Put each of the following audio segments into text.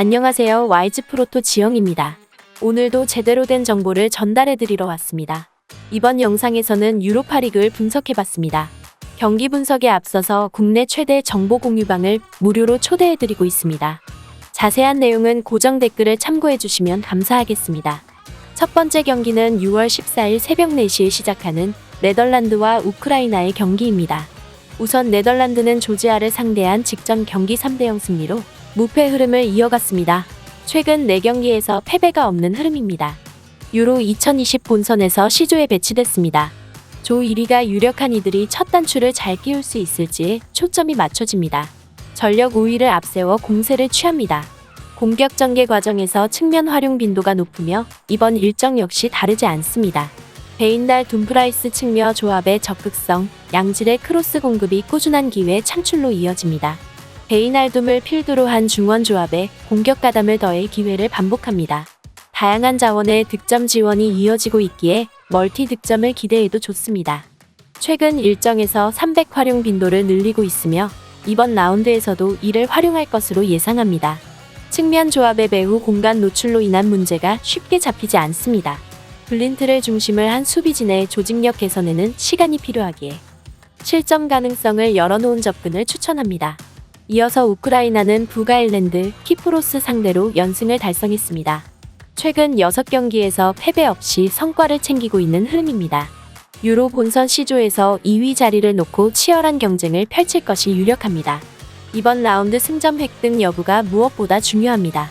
안녕하세요. 와이즈 프로토 지영입니다. 오늘도 제대로 된 정보를 전달해 드리러 왔습니다. 이번 영상에서는 유로파리그를 분석해 봤습니다. 경기 분석에 앞서서 국내 최대 정보 공유방을 무료로 초대해 드리고 있습니다. 자세한 내용은 고정 댓글을 참고해 주시면 감사하겠습니다. 첫 번째 경기는 6월 14일 새벽 4시에 시작하는 네덜란드와 우크라이나의 경기입니다. 우선 네덜란드는 조지아를 상대한 직전 경기 3대0 승리로 무패 흐름을 이어갔습니다. 최근 4경기에서 패배가 없는 흐름입니다. 유로 2020 본선에서 시조에 배치됐습니다. 조 1위가 유력한 이들이 첫 단추를 잘 끼울 수 있을지에 초점이 맞춰집니다. 전력 5위를 앞세워 공세를 취합니다. 공격 전개 과정에서 측면 활용 빈도가 높으며 이번 일정 역시 다르지 않습니다. 베인달 둠프라이스 측면 조합의 적극성, 양질의 크로스 공급이 꾸준한 기회 창출로 이어집니다. 베이날둠을 필두로 한 중원 조합에 공격 가담을 더해 기회를 반복합니다. 다양한 자원의 득점 지원이 이어지고 있기에 멀티 득점을 기대해도 좋습니다. 최근 일정에서 300 활용 빈도를 늘리고 있으며 이번 라운드에서도 이를 활용할 것으로 예상합니다. 측면 조합의 배후 공간 노출로 인한 문제가 쉽게 잡히지 않습니다. 블린트를 중심을 한 수비진의 조직력 개선에는 시간이 필요하기에 실점 가능성을 열어놓은 접근을 추천합니다. 이어서 우크라이나는 북아일랜드, 키프로스 상대로 연승을 달성했습니다. 최근 6경기에서 패배 없이 성과를 챙기고 있는 흐름입니다. 유로 본선 시조에서 2위 자리를 놓고 치열한 경쟁을 펼칠 것이 유력합니다. 이번 라운드 승점 획득 여부가 무엇보다 중요합니다.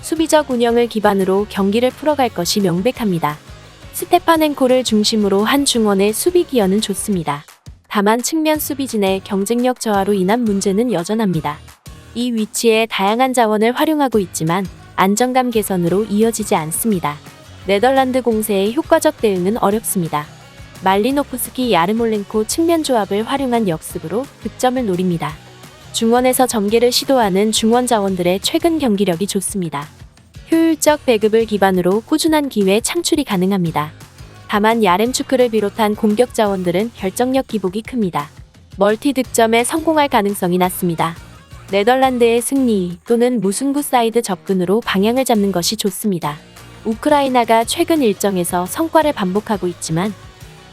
수비적 운영을 기반으로 경기를 풀어갈 것이 명백합니다. 스테파넨코를 중심으로 한 중원의 수비 기여는 좋습니다. 다만 측면 수비진의 경쟁력 저하로 인한 문제는 여전합니다. 이 위치에 다양한 자원을 활용하고 있지만 안정감 개선으로 이어지지 않습니다. 네덜란드 공세의 효과적 대응은 어렵습니다. 말리노프스키 야르몰렌코 측면 조합을 활용한 역습으로 득점을 노립니다. 중원에서 전개를 시도하는 중원 자원들의 최근 경기력이 좋습니다. 효율적 배급을 기반으로 꾸준한 기회 창출이 가능합니다. 다만 야렘추크를 비롯한 공격 자원들은 결정력 기복이 큽니다. 멀티 득점에 성공할 가능성이 낮습니다. 네덜란드의 승리 또는 무승부 사이드 접근으로 방향을 잡는 것이 좋습니다. 우크라이나가 최근 일정에서 성과를 반복하고 있지만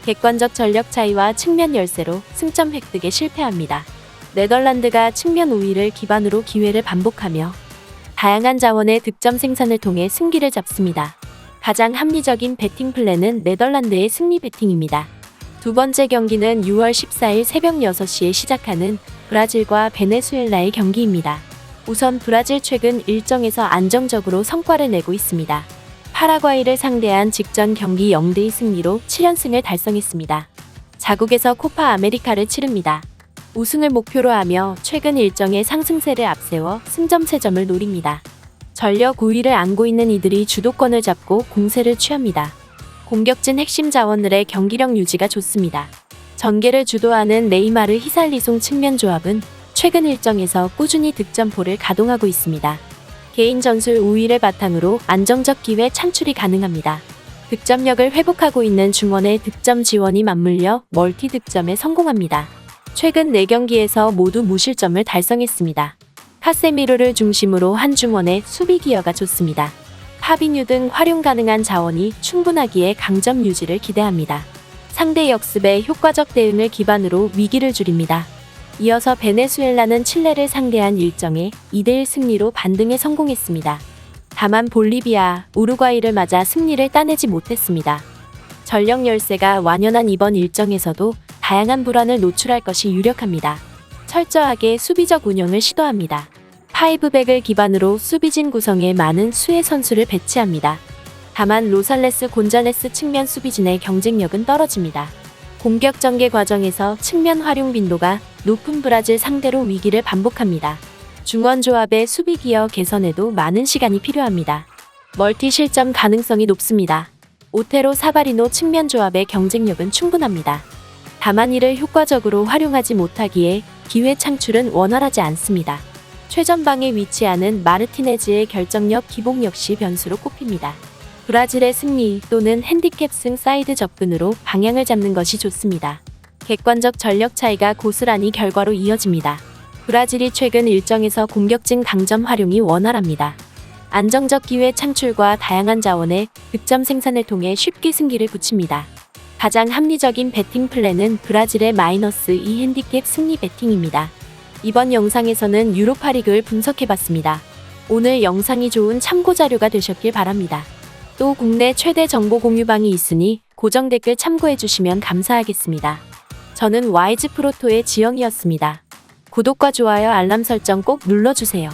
객관적 전력 차이와 측면 열세로 승점 획득에 실패합니다. 네덜란드가 측면 우위를 기반으로 기회를 반복하며 다양한 자원의 득점 생산을 통해 승기를 잡습니다. 가장 합리적인 배팅 플랜은 네덜란드의 승리 배팅입니다. 두 번째 경기는 6월 14일 새벽 6시에 시작하는 브라질과 베네수엘라의 경기입니다. 우선 브라질 최근 일정에서 안정적으로 성과를 내고 있습니다. 파라과이를 상대한 직전 경기 0대2 승리로 7연승을 달성했습니다. 자국에서 코파 아메리카를 치릅니다. 우승을 목표로 하며 최근 일정의 상승세를 앞세워 승점 3점을 노립니다. 전력 5위를 안고 있는 이들이 주도권을 잡고 공세를 취합니다. 공격진 핵심 자원들의 경기력 유지가 좋습니다. 전개를 주도하는 네이마르 히살리송 측면 조합은 최근 일정에서 꾸준히 득점포를 가동하고 있습니다. 개인 전술 우위를 바탕으로 안정적 기회 창출이 가능합니다. 득점력을 회복하고 있는 중원의 득점 지원이 맞물려 멀티 득점에 성공합니다. 최근 4경기에서 모두 무실점을 달성했습니다. 카세미로를 중심으로 한 중원의 수비 기여가 좋습니다. 파비뉴 등 활용 가능한 자원이 충분하기에 강점 유지를 기대합니다. 상대 역습의 효과적 대응을 기반으로 위기를 줄입니다. 이어서 베네수엘라는 칠레를 상대한 일정에 2대1 승리로 반등에 성공했습니다. 다만 볼리비아, 우루과이를 맞아 승리를 따내지 못했습니다. 전력 열세가 완연한 이번 일정에서도 다양한 불안을 노출할 것이 유력합니다. 철저하게 수비적 운영을 시도합니다. 파이브백을 기반으로 수비진 구성에 많은 수의 선수를 배치합니다. 다만 로살레스 곤잘레스 측면 수비진의 경쟁력은 떨어집니다. 공격 전개 과정에서 측면 활용 빈도가 높은 브라질 상대로 위기를 반복합니다. 중원 조합의 수비 기여 개선에도 많은 시간이 필요합니다. 멀티 실점 가능성이 높습니다. 오테로 사바리노 측면 조합의 경쟁력은 충분합니다. 다만 이를 효과적으로 활용하지 못하기에 기회 창출은 원활하지 않습니다. 최전방에 위치하는 마르티네즈의 결정력 기복 역시 변수로 꼽힙니다. 브라질의 승리 또는 핸디캡 승 사이드 접근으로 방향을 잡는 것이 좋습니다. 객관적 전력 차이가 고스란히 결과로 이어집니다. 브라질이 최근 일정에서 공격진 강점 활용이 원활합니다. 안정적 기회 창출과 다양한 자원의 득점 생산을 통해 쉽게 승기를 붙입니다. 가장 합리적인 배팅 플랜은 브라질의 마이너스 2 핸디캡 승리 배팅입니다. 이번 영상에서는 유로파 리그를 분석해봤습니다. 오늘 영상이 좋은 참고 자료가 되셨길 바랍니다. 또 국내 최대 정보 공유방이 있으니 고정 댓글 참고해주시면 감사하겠습니다. 저는 와이즈 프로토의 지영이었습니다. 구독과 좋아요 알람 설정 꼭 눌러주세요.